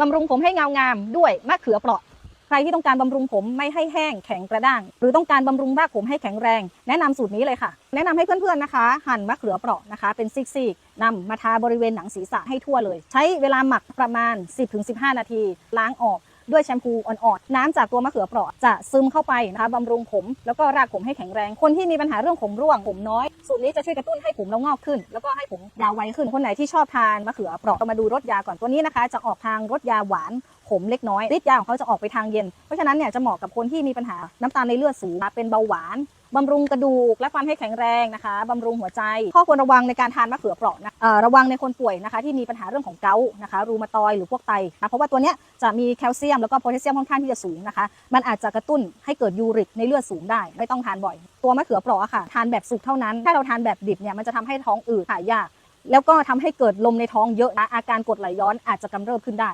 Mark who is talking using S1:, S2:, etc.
S1: บำรุงผมให้เงางามด้วยมะเขือเปราะ ใครที่ต้องการบำรุงผมไม่ให้แห้งแข็งกระด้าง หรือต้องการบำรุงรากผมให้แข็งแรง แนะนำสูตรนี้เลยค่ะ แนะนำให้เพื่อนๆนะคะ หั่นมะเขือเปราะนะคะ เป็นซีกๆนำมาทาบริเวณหนังศีรษะให้ทั่วเลย ใช้เวลาหมักประมาณ 10-15 นาที ล้างออก ด้วยแชมพูอ่อนๆน้ำจากตัวมะเขือเปราะจะซึมเข้าไปนะคะบำรุงผม แล้วก็รากผมให้แข็งแรง คนที่มีปัญหาเรื่องผมร่วงผมน้อย สูตรนี้จะช่วยกระตุ้นให้ผมเรางอกขึ้น แล้วก็ให้ผมยาวไวขึ้นคนไหนที่ชอบทานมะเขือเปราะมาดูรสยาก่อนตัวนี้นะคะ จะออกทางรสยาหวาน ขมเล็กน้อยฤทธิ์ยาของเขาจะออกไปทางเย็น เพราะฉะนั้นเนี่ยจะเหมาะกับคนที่มีปัญหาน้ำตาลในเลือดสูงเป็นเบาหวานบำรุงกระดูกและฟันให้แข็งแรงนะคะบำรุงหัวใจ ข้อควรระวังในการทานมะเขือเปราะนะระวังในคนป่วยนะคะที่มีปัญหาเรื่องของเกาต์นะคะ รูมาตอยหรือพวกไตนะเพราะว่าตัวเนี้ยจะมีแคลเซียมแล้วก็โพแทสเซียมค่อนข้างที่จะสูงนะคะ มันอาจจะกระตุ้นให้เกิดยูริกในเลือดสูงได้ ไม่ต้องทานบ่อย ตัวมะเขือเปราะค่ะ ทานแบบสุกเท่านั้น ถ้าเราทานแบบดิบเนี่ยมันจะทำให้ท้องอืดถ่ายยาก แล้วก็ทำให้เกิดลมในท้องเยอะนะอาการกดไหลย้อนอาจจะกำเริบขึ้นได้